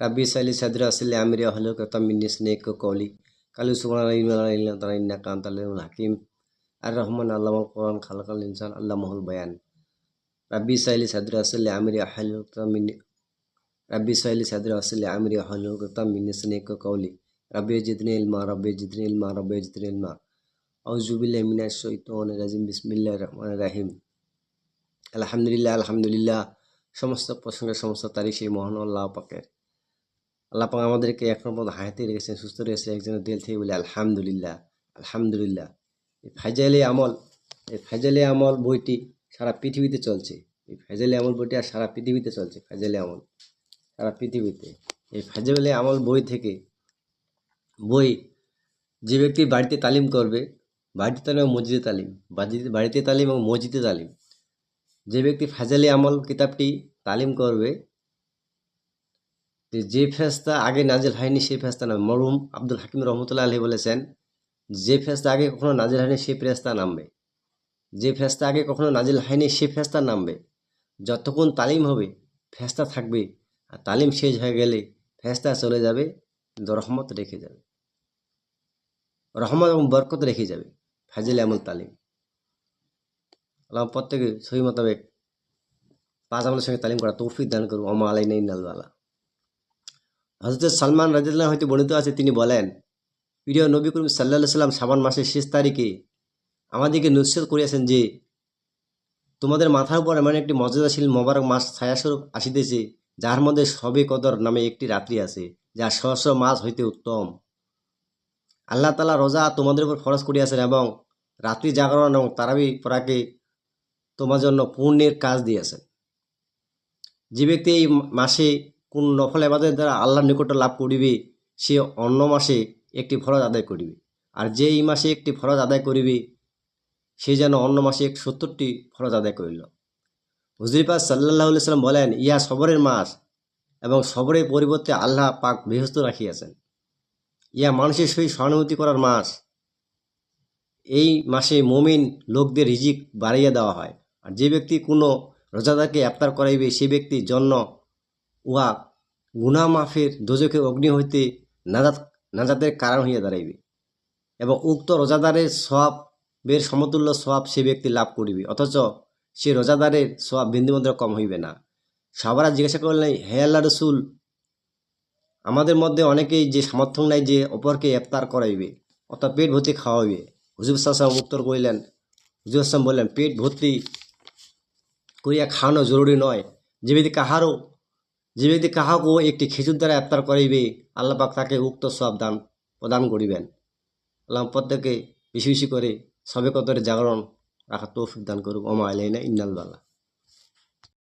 ربي سالي صدر أصل أمري أهلك تمني سنيك قولي قالوا سبحان الله إلا ترى إنك أنت العليم الحكيم الرحمن علم القرآن خلق الإنسان علمه البيان ربي سالي صدر أصل أمري أهلك تمني ربي سالي صدر أصل أمري أهلك تمني سنيك قولي ربي زدني علما ربي زدني علما ربي زدني علما أعوذ بالله من الشيطان الرجيم بسم الله الرحمن الرحيم আলহামদুলিল্লাহ আলহামদুলিল্লাহ সমস্ত প্রসঙ্গের সমস্ত তারিখ সেই মহান আল্লাহ পাকের আল্লাহ পাক আমাদেরকে এখন পর্যন্ত হায়াতে রেখেছেন, সুস্থ রেখেছেন, একজনের দিল থেকে বলে, আলহামদুলিল্লাহ আলহামদুলিল্লাহ। এই ফাইজালি আমল, এই ফাইজালি আমল বইটি সারা পৃথিবীতে চলছে। এই ফাইজালি আমল বইটি আর সারা পৃথিবীতে চলছে ফাইজালি আমল। সারা পৃথিবীতে। এই ফাইজালি আমল বই থেকে, বই যে ব্যক্তি বাড়িতে তালিম করবে, বাড়িতে তালিম এবং মসজিদে তালিম, বাড়িতে বাড়িতে তালিম এবং মসজিদে তালিম, যে ব্যক্তি ফাজালি আমল কিতাবটি তালিম করবে যে ফেস্তা আগে নাজিল হয়নি সেই ফেস্তা নামবে মরহুম আব্দুল হাকিম রহমতুল্লাহ আলহী বলেছেন। যে ফেস্তা আগে কখনো নাজিল হয়নি সেই ফেস্তা নামবে। যে ফেস্তা আগে কখনো নাজিল হয়নি সেই ফেস্তা নামবে। যতক্ষণ তালিম হবে ফেস্তা থাকবে আর তালিম শেষ হয়ে গেলে ফেস্তা চলে যাবে রহমত রেখে যাবে। রহমত এবং বরকত রেখে যাবে ফাজিল আমল তালিম। আল্লাহ প্রত্যেকে সহি মোতাবেক পাঁচ আমলের সঙ্গে তালিম করা তৌফিক দান করুন। অমা আলাই নাই নালওয়ালা হজরত সালমান রাজিল্লাহ হয়তো বর্ণিত আছে, তিনি বলেন, প্রিয় নবী করিম সাল্লাহ সাল্লাম সাবান মাসের শেষ তারিখে আমাদেরকে নিশ্চিত করিয়াছেন যে, তোমাদের মাথার উপর এমন একটি মর্যাদাশীল মোবারক মাস ছায়াস্বরূপ আসিতেছে, যার মধ্যে সবে কদর নামে একটি রাত্রি আছে, যা সহস্র মাস হইতে উত্তম। আল্লাহ তালা রোজা তোমাদের উপর ফরজ করিয়াছেন এবং রাত্রি জাগরণ এবং তারাবি পড়াকে তোমার জন্য পুণ্যের কাজ দিয়েছেন। যে ব্যক্তি এই মাসে কোন নফল এবাদের দ্বারা আল্লাহর নিকট লাভ করিবে, সে অন্য মাসে একটি ফরজ আদায় করিবে। আর যে এই মাসে একটি ফরজ আদায় করিবে, সে যেন অন্য মাসে এক সত্তরটি ফরজ আদায় করিল। হুজরিপাস সাল্লাহ সাল্লাম বলেন, ইয়া সবরের মাস এবং সবরের পরিবর্তে আল্লাহ পাক বৃহস্ত রাখিয়াছেন। ইয়া মানুষের সহিত সহানুভূতি করার মাস, এই মাসে মমিন লোকদের রিজিক বাড়িয়ে দেওয়া হয়। আর যে ব্যক্তি কোনো রোজাদারকে আফতার করাইবে, সে ব্যক্তির জন্য উহা গুনা মাফের দোজকে অগ্নি হইতে নাজাত, নাজাতের কারণ হইয়া দাঁড়াইবে এবং উক্ত রোজাদারের সবের সমতুল্য সব সে ব্যক্তি লাভ করিবে। অথচ সে রোজাদারের সব বিন্দুমাত্র কম হইবে না। সবারা জিজ্ঞাসা করলেন, হে আল্লাহ রসুল, আমাদের মধ্যে অনেকেই যে সামর্থ্য নাই যে অপরকে ইফতার করাইবে, অর্থাৎ পেট ভর্তি খাওয়াইবে। হুজুর সাল্লাম উত্তর করিলেন হুজুর আসলাম বললেন, পেট ভর্তি করিয়া খাওয়ানো জরুরি নয়। যে কাহারও যে ব্যক্তি কাহাকেও একটি খেজুর দ্বারা ইফতার করিবে আল্লাপাক তাকে উক্ত সব দান প্রদান করিবেন। আল্লাহ প্রত্যেকে বেশি বেশি করে সবে কতরে জাগরণ রাখা তৌফিক দান করুক। ওমা আলাইনা ইন্নাল বাল্লাহ